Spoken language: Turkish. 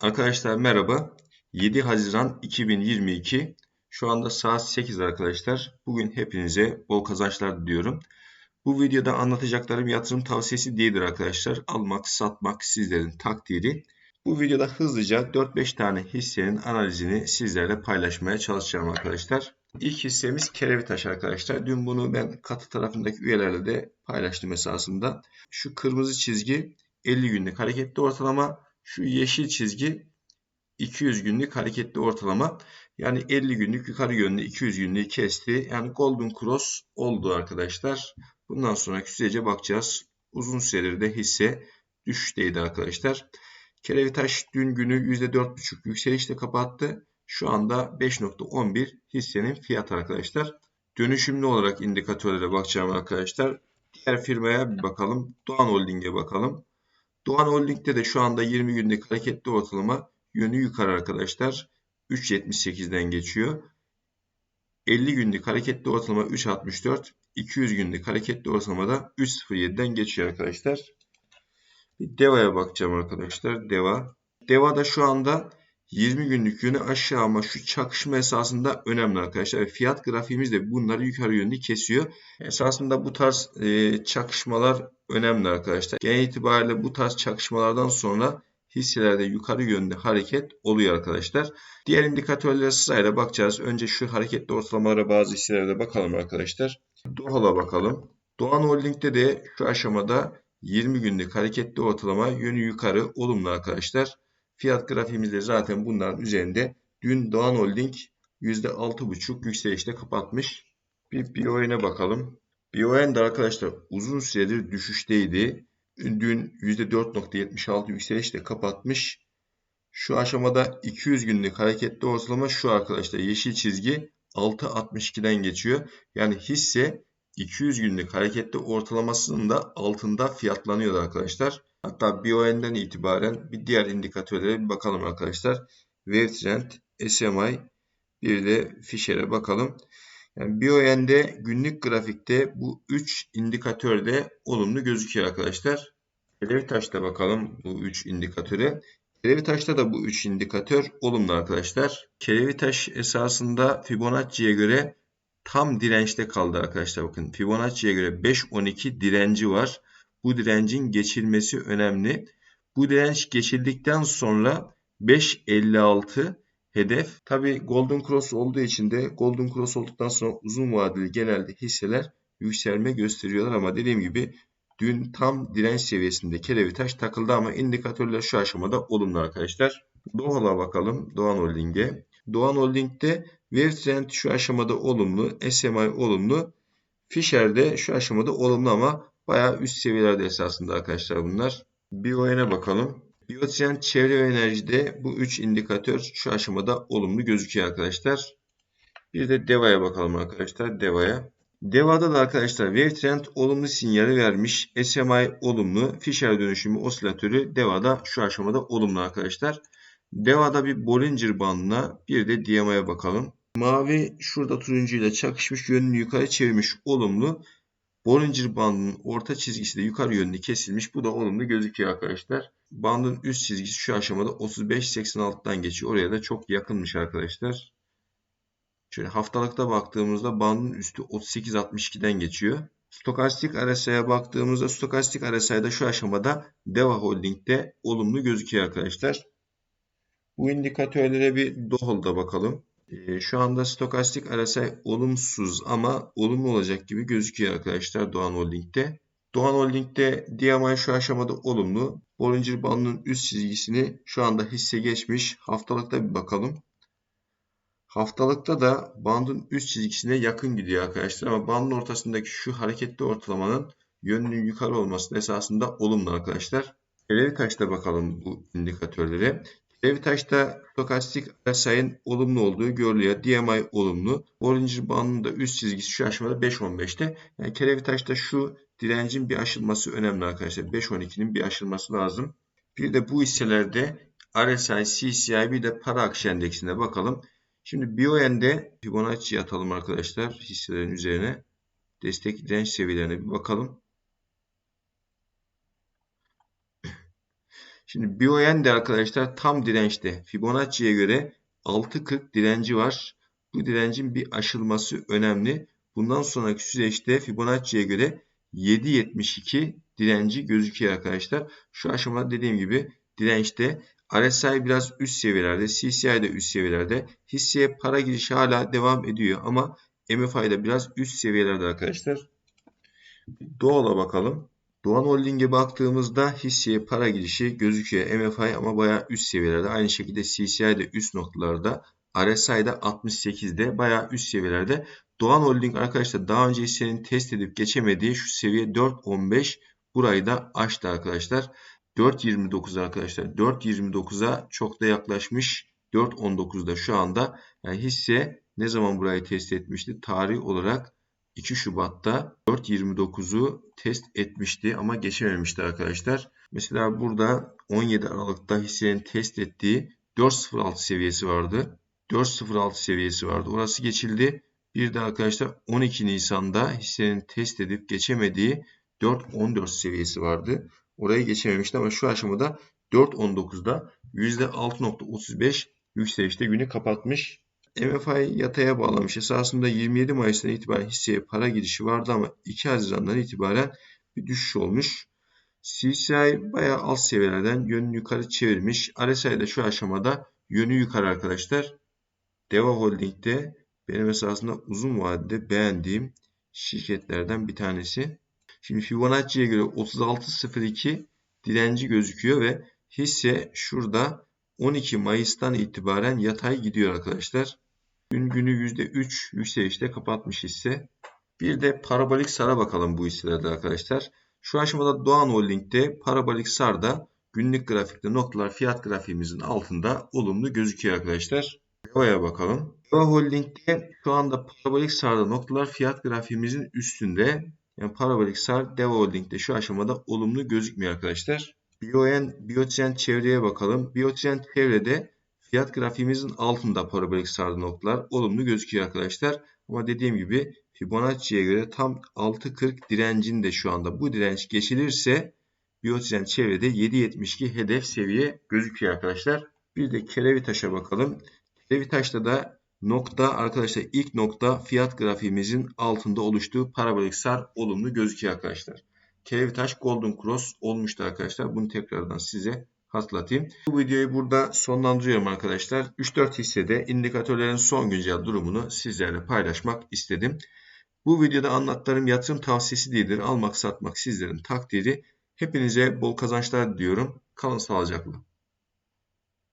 Arkadaşlar merhaba. 7 Haziran 2022. Şu anda saat 8 arkadaşlar. Bugün hepinize bol kazançlar diliyorum. Bu videoda anlatacaklarım yatırım tavsiyesi değildir arkadaşlar. Almak, satmak sizlerin takdiri. Bu videoda hızlıca 4-5 tane hissenin analizini sizlerle paylaşmaya çalışacağım arkadaşlar. İlk hissemiz Kerevitaş arkadaşlar. Dün bunu ben katı tarafındaki üyelerle de paylaştım esasında. Şu kırmızı çizgi 50 günlük hareketli ortalama. Şu yeşil çizgi 200 günlük hareketli ortalama. Yani 50 günlük yukarı yönlü 200 günlüğü kesti. Yani Golden Cross oldu arkadaşlar. Bundan sonraki sürece bakacağız. Uzun süredir de hisse düşüşteydi arkadaşlar. Kerevitaş dün günü %4,5 yükselişle kapattı. Şu anda 5.11 hissenin fiyatı arkadaşlar. Dönüşümlü olarak indikatörlere bakacağım arkadaşlar. Diğer firmaya bir bakalım. Doğan Holding'e bakalım. Doğan Holding'de de şu anda 20 günlük hareketli ortalama yönü yukarı arkadaşlar. 3.78'den geçiyor. 50 günlük hareketli ortalama 3.64. 200 günlük hareketli ortalama da 3.07'den geçiyor arkadaşlar. Bir Deva'ya bakacağım arkadaşlar. Deva. Deva'da şu anda 20 günlük yönü aşağı ama şu çakışma esasında önemli arkadaşlar. Fiyat grafiğimiz de bunları yukarı yönlü kesiyor. Esasında bu tarz e, çakışmalar önemli arkadaşlar. Genel itibariyle bu tarz çakışmalardan sonra hisselerde yukarı yönde hareket oluyor arkadaşlar. Diğer indikatörlere sırayla bakacağız. Önce şu hareketli ortalamalara bazı hisselerde bakalım arkadaşlar. Dohala bakalım. Doğan Holding'de de şu aşamada 20 günlük hareketli ortalama yönü yukarı olumlu arkadaşlar. Fiyat grafiğimizde zaten bunların üzerinde. Dün Doğan Holding %6,5 yükselişte kapatmış. Bir BioN'e bakalım. BioN arkadaşlar uzun süredir düşüşteydi. Dün %4.76 yükselişle kapatmış. Şu aşamada 200 günlük hareketli ortalama şu arkadaşlar yeşil çizgi 6.62'den geçiyor. Yani hisse 200 günlük hareketli ortalamasının da altında fiyatlanıyor arkadaşlar. Hatta BON'den itibaren bir diğer indikatörlere bir bakalım arkadaşlar. Wavetrend, SMI bir de Fisher'e bakalım. Yani BON'de günlük grafikte bu 3 indikatör de olumlu gözüküyor arkadaşlar. Televitaş'ta bakalım bu 3 indikatöre. Kelevitaş'ta da bu 3 indikatör olumlu arkadaşlar. Kelevitaş esasında Fibonacci'ye göre tam dirençte kaldı arkadaşlar. Bakın Fibonacci'ye göre 5.12 direnci var. Bu direncin geçilmesi önemli. Bu direnç geçildikten sonra 5.56 hedef. Tabi Golden Cross olduğu için de Golden Cross olduktan sonra uzun vadeli genelde hisseler yükselme gösteriyorlar ama dediğim gibi dün tam direnç seviyesinde kerevi taş takıldı ama indikatörler şu aşamada olumlu arkadaşlar. Doğal'a bakalım. Doğan Holding'e. Doğan Holding'de Wave şu aşamada olumlu. SMI olumlu. Fisher'de şu aşamada olumlu ama bayağı üst seviyelerde esasında arkadaşlar bunlar. BioN'e bakalım. Biotrend çevre ve enerjide bu 3 indikatör şu aşamada olumlu gözüküyor arkadaşlar. Bir de DEVA'ya bakalım arkadaşlar. DEVA'ya. DEVA'da da arkadaşlar Wavetrend olumlu sinyali vermiş. SMI olumlu. Fisher dönüşümü osilatörü DEVA'da şu aşamada olumlu arkadaşlar. DEVA'da bir Bollinger bandına bir de DMA'ya bakalım. Mavi şurada turuncu ile çakışmış yönünü yukarı çevirmiş olumlu. Bollinger bandının orta çizgisi de yukarı yönlü kesilmiş. Bu da olumlu gözüküyor arkadaşlar. Bandın üst çizgisi şu aşamada 35.86'dan geçiyor. Oraya da çok yakınmış arkadaşlar. Şöyle haftalıkta baktığımızda bandın üstü 38.62'den geçiyor. Stokastik RSI'ye baktığımızda stokastik RSI'da şu aşamada Deva Holding'de olumlu gözüküyor arkadaşlar. Bu indikatörlere bir DOHL'da bakalım. Ee, şu anda stokastik RSI olumsuz ama olumlu olacak gibi gözüküyor arkadaşlar Doğan Holding'de. Doğan Holding'de DMI şu aşamada olumlu. Bollinger bandının üst çizgisini şu anda hisse geçmiş. Haftalıkta bir bakalım. Haftalıkta da bandın üst çizgisine yakın gidiyor arkadaşlar ama bandın ortasındaki şu hareketli ortalamanın yönünün yukarı olması esasında olumlu arkadaşlar. Levitaş'ta bakalım bu indikatörlere. Levitaş'ta stokastik RSI'nin olumlu olduğu görülüyor. DMI olumlu. Bollinger bandının da üst çizgisi şu aşamada 5.15'te. Yani Kelevitaş'ta şu direncin bir aşılması önemli arkadaşlar. 5.12'nin bir aşılması lazım. Bir de bu hisselerde RSI, CCI bir de para akışı endeksine bakalım. Şimdi BioN'de Fibonacci atalım arkadaşlar hisselerin üzerine. Destek direnç seviyelerine bir bakalım. Şimdi Bioen de arkadaşlar tam dirençte. Fibonacci'ye göre 6.40 direnci var. Bu direncin bir aşılması önemli. Bundan sonraki süreçte Fibonacci'ye göre 7.72 direnci gözüküyor arkadaşlar. Şu aşamada dediğim gibi dirençte RSI biraz üst seviyelerde, CCI de üst seviyelerde. Hisseye para girişi hala devam ediyor ama MFI de biraz üst seviyelerde arkadaşlar. Doğal'a bakalım. Doğan Holding'e baktığımızda hisseye para girişi gözüküyor. MFI ama bayağı üst seviyelerde. Aynı şekilde CCI de üst noktalarda. RSI de 68'de bayağı üst seviyelerde. Doğan Holding arkadaşlar daha önce hissenin test edip geçemediği şu seviye 4.15 burayı da aştı arkadaşlar. 4.29 arkadaşlar. 4.29'a çok da yaklaşmış. 4.19'da şu anda. Yani hisse ne zaman burayı test etmişti? Tarih olarak 2 Şubat'ta 4.29'u test etmişti ama geçememişti arkadaşlar. Mesela burada 17 Aralık'ta hissenin test ettiği 4.06 seviyesi vardı. 4.06 seviyesi vardı. Orası geçildi. Bir de arkadaşlar 12 Nisan'da hissenin test edip geçemediği 4.14 seviyesi vardı. Orayı geçememişti ama şu aşamada 4.19'da %6.35 yükselişte günü kapatmış. MFI yataya bağlamış. Esasında 27 Mayıs'tan itibaren hisseye para girişi vardı ama 2 Haziran'dan itibaren bir düşüş olmuş. CCI bayağı alt seviyelerden yönünü yukarı çevirmiş. RSI de şu aşamada yönü yukarı arkadaşlar. Deva Holding'de benim esasında uzun vadede beğendiğim şirketlerden bir tanesi. Şimdi Fibonacci'ye göre 36.02 direnci gözüküyor ve hisse şurada 12 Mayıs'tan itibaren yatay gidiyor arkadaşlar. Gün günü %3 yükselişte kapatmış hisse. Bir de parabolik sara bakalım bu hisselerde arkadaşlar. Şu aşamada Doğan Holding'de parabolik sarda günlük grafikte noktalar fiyat grafiğimizin altında olumlu gözüküyor arkadaşlar. Deva'ya bakalım. Deva Holding'de şu anda parabolik sarda noktalar fiyat grafiğimizin üstünde. Yani parabolik sar Deva Holding'de şu aşamada olumlu gözükmüyor arkadaşlar. Bioen, Biotrend çevreye bakalım. Biotrend çevrede fiyat grafiğimizin altında parabolik sardı noktalar olumlu gözüküyor arkadaşlar. Ama dediğim gibi Fibonacci'ye göre tam 6.40 direncinde şu anda bu direnç geçilirse Biotrend çevrede 7.72 hedef seviye gözüküyor arkadaşlar. Bir de Kerevitaş'a bakalım. Kerevitaş'ta da nokta arkadaşlar ilk nokta fiyat grafiğimizin altında oluştuğu parabolik sar olumlu gözüküyor arkadaşlar. Kerevitaş Golden Cross olmuştu arkadaşlar. Bunu tekrardan size hatırlatayım. Bu videoyu burada sonlandırıyorum arkadaşlar. 3-4 hissede indikatörlerin son güncel durumunu sizlerle paylaşmak istedim. Bu videoda anlattığım yatırım tavsiyesi değildir. Almak satmak sizlerin takdiri. Hepinize bol kazançlar diliyorum. Kalın sağlıcakla.